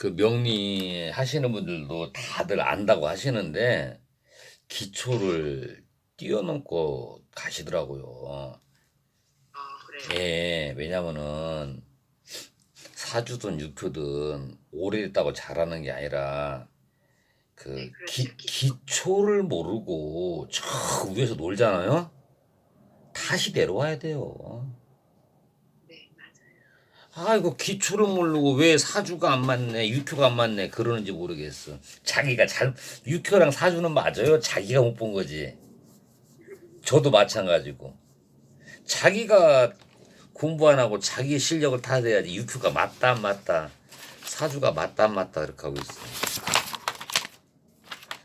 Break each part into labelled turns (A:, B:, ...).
A: 그 명리 하시는 분들도 다들 안다고 하시는데 기초를 뛰어넘고 가시더라고요.
B: 아 그래요.
A: 예, 왜냐면은 사주든 육교든 오래됐다고 잘하는 게 아니라 그
B: 네, 그렇죠.
A: 기,
B: 기초.
A: 기초를 모르고 저 위에서 놀잖아요. 다시 내려와야 돼요. 아이고 기초를 모르고 왜 사주가 안 맞네 육효가 안 맞네 그러는지 모르겠어. 자기가 잘 육효랑 사주는 맞아요? 자기가 못 본 거지. 저도 마찬가지고. 자기가 공부 안 하고 자기 실력을 탓해야지 육효가 맞다 안 맞다. 사주가 맞다 안 맞다 그렇게 하고 있어.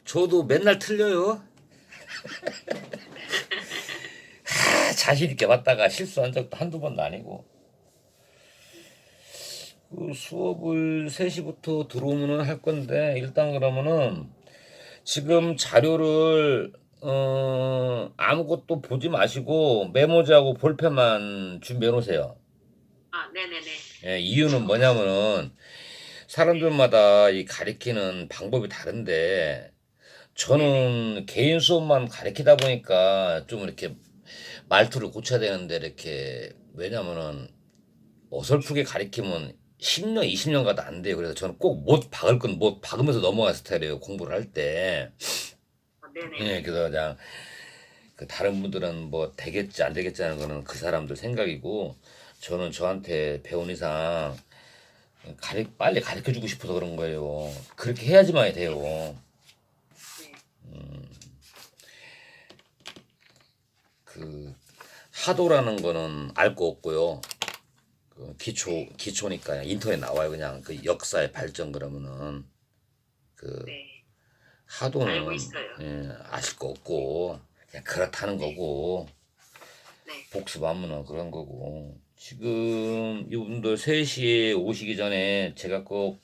A: 저도 맨날 틀려요. 하, 자신 있게 맞다가 실수한 적도 한두 번도 아니고 그 수업을 3시부터 들어오면은 할 건데 일단 그러면은 지금 자료를 어 아무것도 보지 마시고 메모지하고 볼펜만 준비해 놓으세요.
B: 아 네네네.
A: 예, 이유는 뭐냐면은 사람들마다 이 가리키는 방법이 다른데 저는 개인 수업만 가리키다 보니까 좀 이렇게 말투를 고쳐야 되는데 이렇게 왜냐면은 어설프게 가리키면 10년, 20년 가도 안 돼요. 그래서 저는 꼭 못 박을 건 못 박으면서 넘어갈 스타일이에요. 공부를 할 때.
B: 아, 네네.
A: 예, 그래서 그냥 그 다른 분들은 뭐 되겠지 안 되겠지 하는 거는 그 사람들 생각이고 저는 저한테 배운 이상 가리, 빨리 가르쳐 주고 싶어서 그런 거예요. 그렇게 해야지만 돼요.
B: 네.
A: 그 하도라는 거는 알 거 없고요. 그 기초 기초니까 인터넷 나와요. 그냥 그 역사의 발전 그러면은 그
B: 네.
A: 하도는
B: 알고 있어요.
A: 예, 아실 거 없고 그냥 그렇다는 거고
B: 네.
A: 복습하면은 그런 거고 지금 이분들 3시에 오시기 전에 제가 꼭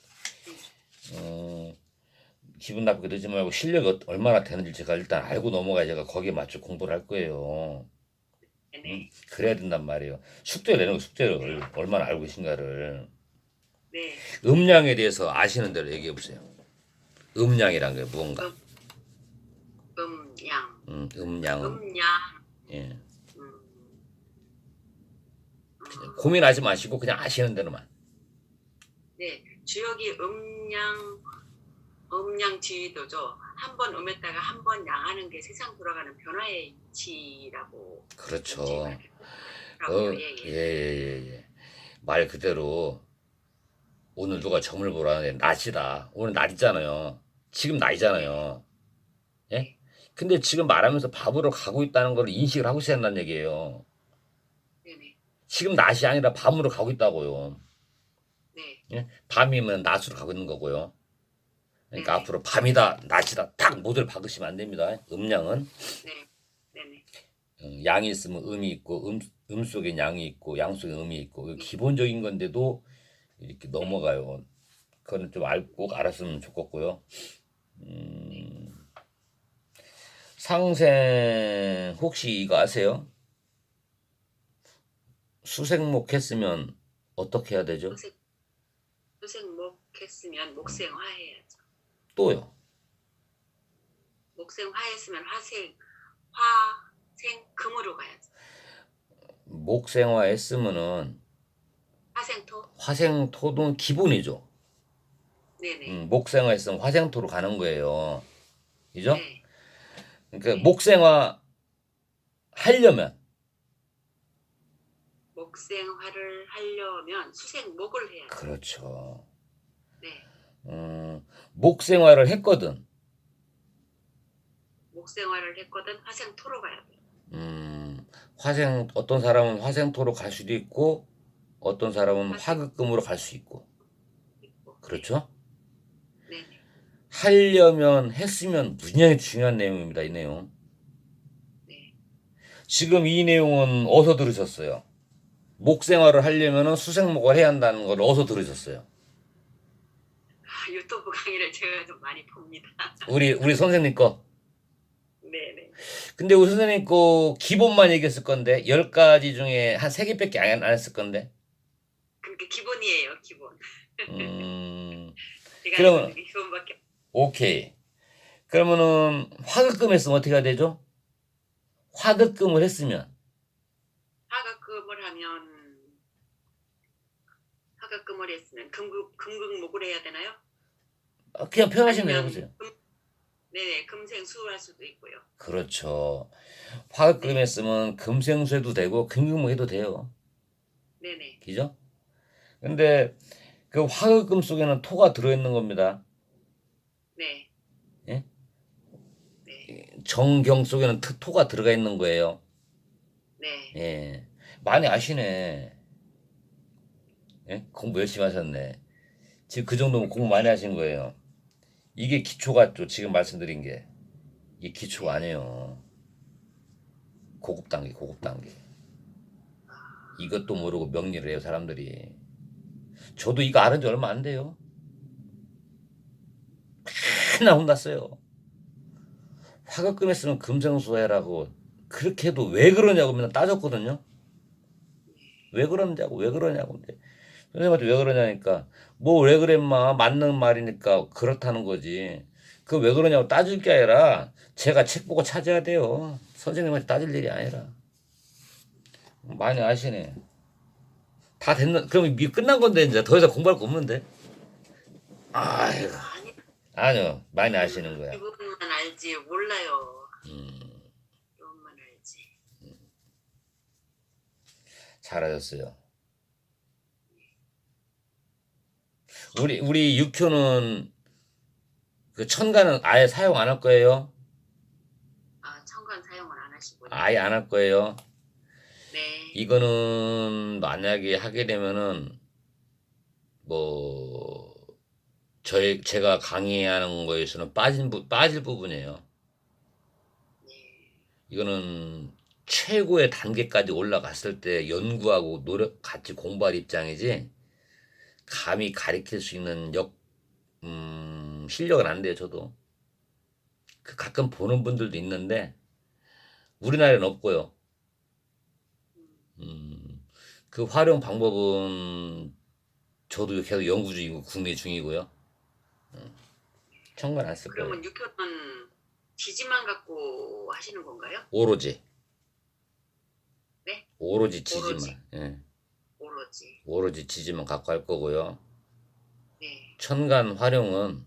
A: 어, 기분 나쁘게 되지 말고 실력이 어- 얼마나 되는지 제가 일단 알고 넘어가야 제가 거기에 맞춰 공부를 할 거예요.
B: 네네.
A: 그래야 된단 말이에요. 숙제를 내는 거 숙제를 얼마나 알고 계신가를
B: 네.
A: 음량에 대해서 아시는 대로 얘기해 보세요. 음량이란 게 무언가?
B: 음양.
A: 음, 음량은
B: 음양.
A: 예.
B: 음. 음.
A: 고민하지 마시고 그냥 아시는 대로만.
B: 네. 주역이 음양 음양 지휘도죠. 한번 음했다가 한 번 양하는 게 세상 돌아가는 변화의 이치라고
A: 그렇죠. 어,
B: 말하더라고요.
A: 예,
B: 예,
A: 예,
B: 예.
A: 예. 말 그대로 오늘 누가 점을 보라는데 낮이다. 오늘 낮이잖아요. 지금 낮이잖아요. 예? 근데 지금 말하면서 밥으로 가고 있다는 걸 인식을 하고 있어야 한다는 얘기예요.
B: 네네.
A: 지금 낮이 아니라 밤으로 가고 있다고요.
B: 네.
A: 예? 밤이면 낮으로 가고 있는 거고요. 그러니까
B: 네.
A: 앞으로 밤이다, 낮이다 딱 모두를 박으시면 안 됩니다. 음량은
B: 네. 네네.
A: 어, 양이 있으면 음이 있고 음, 음 속에 양이 있고 양 속에 음이 있고 이거 기본적인 건데도 이렇게 넘어가요. 그거는 좀 알, 꼭 알았으면 좋겠고요. 음, 상생 혹시 이거 아세요? 수생목 했으면 어떻게 해야 되죠?
B: 수생 수생목 했으면 목생화 해야죠.
A: 또요.
B: 목생 화했으면 화생 화생 금으로 가야죠.
A: 목생화 했으면은
B: 화생토.
A: 화생토는 기본이죠.
B: 네네.
A: 음, 목생화 했으면 화생토로 가는 거예요. 그죠?
B: 네.
A: 그러니까 목생화 하려면
B: 목생화를 하려면 수생목을 해야죠.
A: 그렇죠.
B: 네.
A: 음, 목생화를 했거든.
B: 목생화를 했거든 화생토로 가야 돼요.
A: 음, 화생 어떤 사람은 화생토로 갈 수도 있고 어떤 사람은 화극금으로 갈 수 있고
B: 있고.
A: 그렇죠?
B: 네 네.
A: 하려면 했으면 굉장히 중요한 내용입니다. 이 내용.
B: 네.
A: 지금 이 내용은 어디서 들으셨어요? 목생화를 하려면 수생목을 해야 한다는 걸 어디서 들으셨어요?
B: 아, 유튜브 강의를 제가 좀 많이 봅니다.
A: 우리 우리 선생님 거.
B: 네네.
A: 근데 우리 선생님 거 기본만 얘기했을 건데 열 가지 중에 한 세 개밖에 안, 안 했을 건데.
B: 그러니까 기본이에요, 기본.
A: 음, 그러면-
B: 이건밖에
A: 오케이. 그러면은 화급금 했으면 어떻게 해야 되죠? 화급금을 했으면
B: 하각금을 하면 하각금을 했으면 금급 금극목을 해야 되나요?
A: 어, 그냥 표현하시면 돼요.
B: 아니면
A: 보세요.
B: 금- 네네 금생수할 수도 있고요.
A: 그렇죠. 화급금 했으면 금생수 해도 되고 금금목 해도 돼요.
B: 네네
A: 그죠? 근데 그 화급금 속에는 토가 들어있는 겁니다.
B: 네.
A: 예?
B: 네.
A: 정경 속에는 트- 토가 들어가 있는 거예요.
B: 네.
A: 예. 많이 아시네. 예? 공부 열심히 하셨네. 지금 그 정도면 공부 많이 하신 거예요. 이게 기초 같죠? 지금 말씀드린 게. 이게 기초가 아니에요. 고급 단계, 고급 단계. 이것도 모르고 명리를 해요, 사람들이. 저도 이거 알은 지 얼마 안 돼요. 맨날 혼났어요. 화급금 했으면 금생수 해라고 그렇게 해도 왜 그러냐고 맨날 따졌거든요. 왜 그러냐고 왜 그러냐고 근데 선생님한테 왜 그러냐니까 뭐 왜 그래 마? 맞는 말이니까 그렇다는 거지. 그 왜 그러냐고 따질 게 아니라 제가 책 보고 찾아야 돼요. 선생님한테 따질 일이 아니라. 많이 아시네. 다 됐는 그럼 이게 끝난 건데 이제 더 이상 공부할 거 없는데? 아이고.
B: 아니
A: 아니요. 많이 아시는 거야.
B: 이 부분만 알지. 몰라요.
A: 음.
B: 이 부분만 알지.
A: 잘하셨어요. 우리 우리 육효는 그 천간은 아예 사용 안 할 거예요.
B: 아 청간 사용을 안 하시고.
A: 아예 안 할 거예요.
B: 네.
A: 이거는 만약에 하게 되면은 뭐 저희 제가 강의하는 거에서는 빠진 부, 빠질 부분이에요.
B: 네.
A: 이거는 최고의 단계까지 올라갔을 때 연구하고 노력 같이 공부할 입장이지 감히 가리킬 수 있는 역 음, 실력은 안 돼요 저도 그 가끔 보는 분들도 있는데 우리나라에는 없고요 음, 그 활용 방법은 저도 계속 연구 중이고 국내 중이고요 음, 청관 안 쓸 거예요
B: 그러면 육효는 지지만 갖고 하시는 건가요?
A: 오로지
B: 네?
A: 오로지 지지만
B: 오로지.
A: 예.
B: 오로지.
A: 오로지 지지만 갖고 할 거고요.
B: 네.
A: 천간 활용은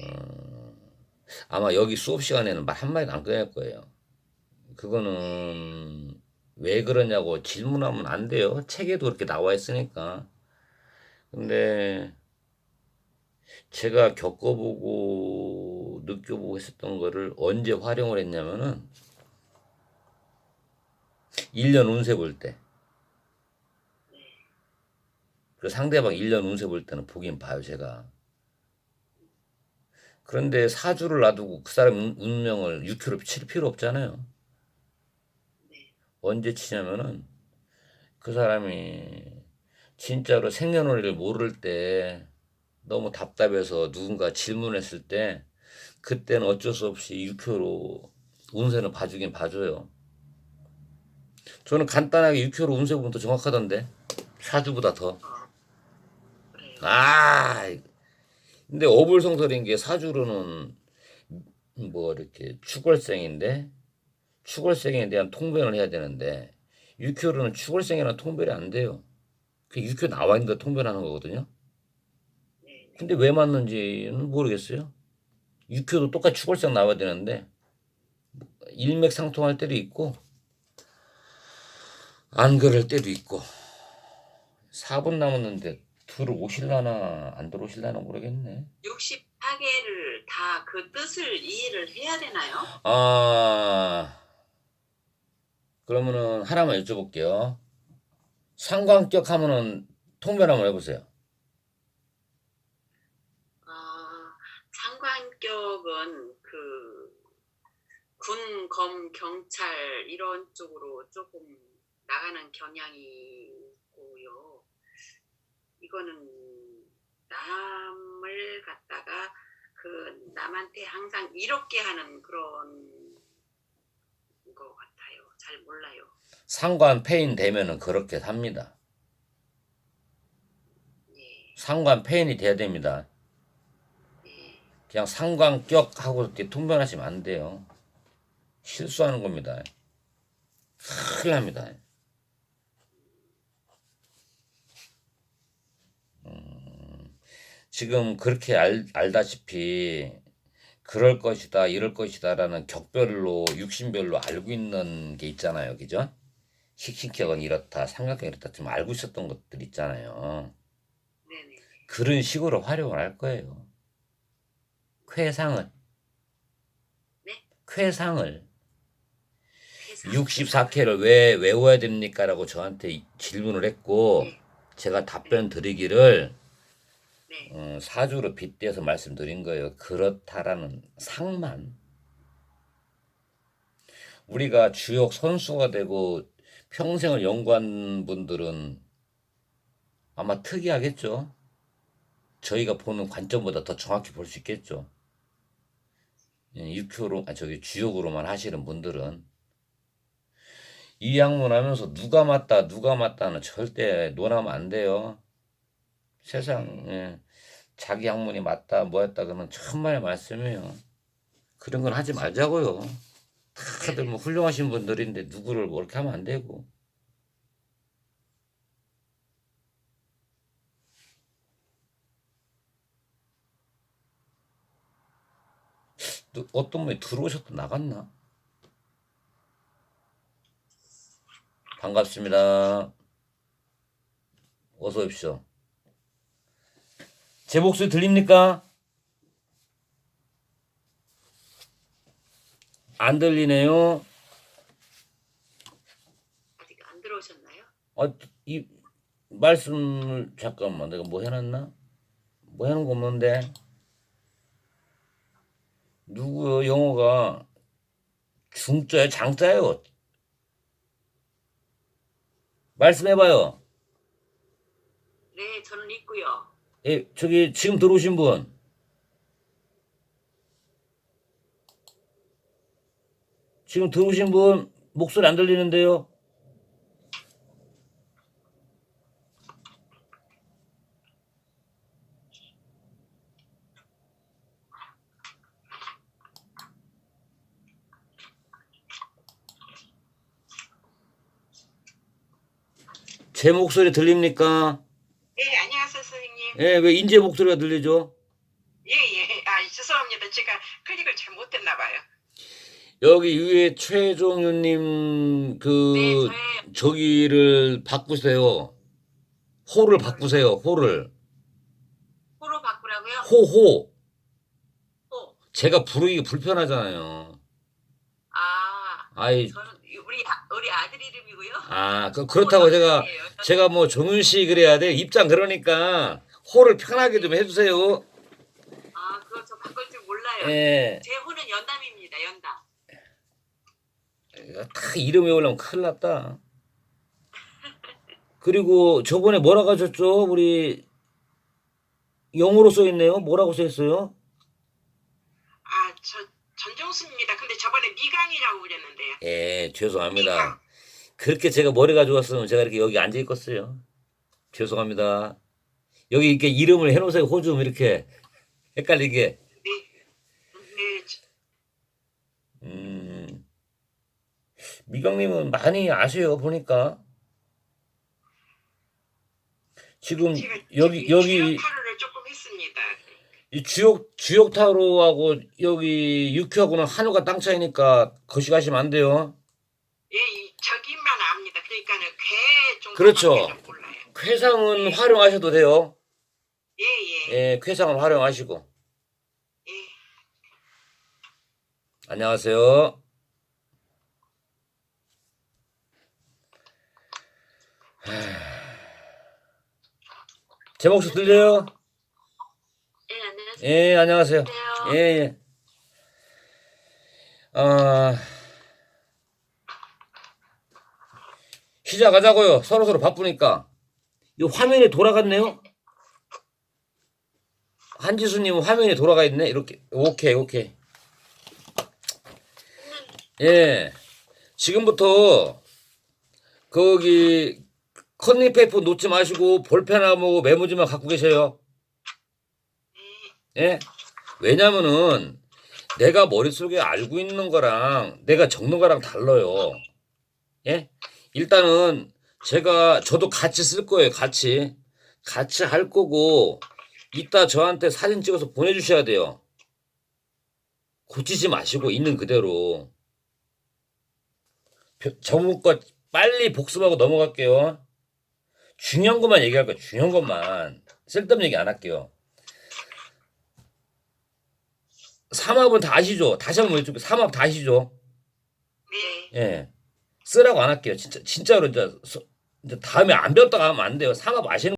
A: 어, 아마 여기 수업 시간에는 말 한마디도 안 꺼낼 거예요. 그거는 왜 그러냐고 질문하면 안 돼요. 책에도 그렇게 나와 있으니까. 근데 제가 겪어보고 느껴보고 했었던 거를 언제 활용을 했냐면은 1년 운세 볼 때. 그 상대방 1년 운세 볼 때는 보긴 봐요, 제가. 그런데 사주를 놔두고 그 사람 운- 운명을 6kg 칠 필요 없잖아요.
B: 네.
A: 언제 치냐면은 그 사람이 진짜로 생년월일을 모를 때 너무 답답해서 누군가 질문했을 때 그때는 어쩔 수 없이 6kg로 운세는 봐주긴 봐줘요. 저는 간단하게 6kg 운세 보면 더 정확하던데 사주보다 더. 아, 근데 어불성설인 게 사주로는 뭐 이렇게 축월생인데 축월생에 대한 통변을 해야 되는데 육효로는 축월생이랑 통변이 안 돼요. 그 육효 나와 있는데 통변하는 거거든요.
B: 네.
A: 근데 왜 맞는지는 모르겠어요. 육효도 똑같이 축월생 나와야 되는데 일맥상통할 때도 있고 안 그럴 때도 있고 4분 남았는데 들어오실라나 안 들어오실라나 모르겠네.
B: 64개를 다 그 뜻을 이해를 해야 되나요?
A: 아 그러면은 하나만 여쭤볼게요. 상관격 하면은 통변 한번 해보세요.
B: 아, 상관격은 그 군, 검, 경찰 이런 쪽으로 조금 나가는 경향이. 이거는 남을 갖다가 그 남한테 항상 이롭게 하는 그런 것 같아요. 잘 몰라요.
A: 상관 폐인 되면은 그렇게 삽니다.
B: 예.
A: 상관 폐인이 돼야 됩니다. 그냥 상관격 하고 이렇게 통변하시면 안 돼요. 실수하는 겁니다. 큰일 납니다. 지금 그렇게 알, 알다시피 그럴 것이다, 이럴 것이다 라는 격별로, 육신별로 알고 있는 게 있잖아요. 그죠? 식신격은 이렇다, 삼각격은 이렇다, 좀 알고 있었던 것들 있잖아요.
B: 네네.
A: 그런 식으로 활용을 할 거예요. 쾌상을.
B: 네?
A: 쾌상을.
B: 회사.
A: 64K를 왜 외워야 됩니까? 라고 저한테 이- 질문을 했고,
B: 네.
A: 제가 답변 드리기를
B: 네.
A: 어, 사주로 빗대서 말씀드린 거예요. 그렇다라는 상만. 우리가 주역 선수가 되고 평생을 연구한 분들은 아마 특이하겠죠. 저희가 보는 관점보다 더 정확히 볼 수 있겠죠. 예, 육효로, 아, 저기 주역으로만 하시는 분들은 이 학문 하면서 누가 맞다, 누가 맞다는 절대 논하면 안 돼요. 세상, 예. 자기 학문이 맞다, 뭐였다, 그러면 천만의 말씀이에요. 그런 건 하지 말자고요. 다들 뭐 훌륭하신 분들인데 누구를 뭐 이렇게 하면 안 되고. 또 어떤 분이 들어오셨다 나갔나? 반갑습니다. 어서 오십시오. 제 목소리 들립니까? 안 들리네요.
B: 아직 안 들어오셨나요?
A: 아, 이 말씀을 잠깐만 내가 뭐 해놨나? 뭐 해놓은 거 없는데 누구 영어가 중자예요, 장자예요? 말씀해봐요.
B: 네, 저는 있고요.
A: 예, 저기 지금 들어오신 분. 지금 들어오신 분 목소리 안 들리는데요? 제 목소리 들립니까?
C: 예, 안녕하세요, 선생님.
A: 예, 왜 인제 목소리가 들리죠?
C: 예, 예. 아, 죄송합니다. 제가 클릭을 잘못했나 봐요.
A: 여기 위에 최종윤님 그
B: 네, 저의
A: 저기를 바꾸세요. 호를 바꾸세요. 호를
B: 호로 바꾸라고요?
A: 호호.
B: 호.
A: 제가 부르기 불편하잖아요.
B: 아,
A: 아이
B: 저는 우리 아- 우리 아들 이름이고요.
A: 아 그, 그렇다고 제가
B: 예, 여자-
A: 제가 뭐 종윤 씨 그래야 돼 입장 그러니까 호를 편하게 좀 해주세요.
B: 아, 그거 저 바꿀 줄 몰라요.
A: 예.
B: 제 호는 연담입니다. 연담.
A: 다 이름 외우려면 큰일 났다. 그리고 저번에 뭐라고 하셨죠? 우리 영어로 써 있네요. 뭐라고 써 있어요?
C: 아, 저 전종수입니다. 근데 저번에 미강이라고 그랬는데요.
A: 예, 죄송합니다. 그렇게 제가 머리가 좋았으면 제가 이렇게 여기 앉아 있겠어요. 죄송합니다. 여기 이렇게 이름을 해놓으세요. 호좀 이렇게 헷갈리게.
C: 네. 네, 저-
A: 음, 미경님은 많이 아세요. 보니까 지금 여기 여기. 이 주역 주역 타로하고 여기 육효하고는 한우가 땅 차이니까 거시가시면 안 돼요.
C: 예, 이 저기만 압니다. 그러니까는 괴 정도
A: 그렇죠. 쾌상은 활용하셔도 돼요.
C: 예, 예.
A: 예, 쾌상을 활용하시고.
C: 예.
A: 안녕하세요. 제 목소리 들려요?
B: 예, 안녕하세요.
A: 예, 안녕하세요. 예, 예. 아, 시작하자고요. 서로서로 바쁘니까. 이 화면이 돌아갔네요? 한지수님은 화면이 돌아가 있네? 이렇게. 오케이, 오케이. 예. 지금부터 거기 컨닝 페이퍼 놓지 마시고 볼펜하고 메모지만 갖고 계세요. 예? 왜냐면은 내가 머릿속에 알고 있는 거랑 내가 적는 거랑 달라요. 예? 일단은 제가 저도 같이 쓸 거예요. 같이. 같이 할 거고 이따 저한테 사진 찍어서 보내주셔야 돼요. 고치지 마시고 있는 그대로. 거 빨리 복습하고 넘어갈게요. 중요한 것만 얘기할 거예요. 중요한 것만. 쓸데없는 얘기 안 할게요. 삼합은 다 아시죠? 다시 한번 여쭤볼게요. 삼합 다 아시죠?
C: 네.
A: 예. 쓰라고 안 할게요. 진짜, 진짜로 이제, 서- 이제 다음에 안 배웠다가 하면 안 돼요. 삼합 아시는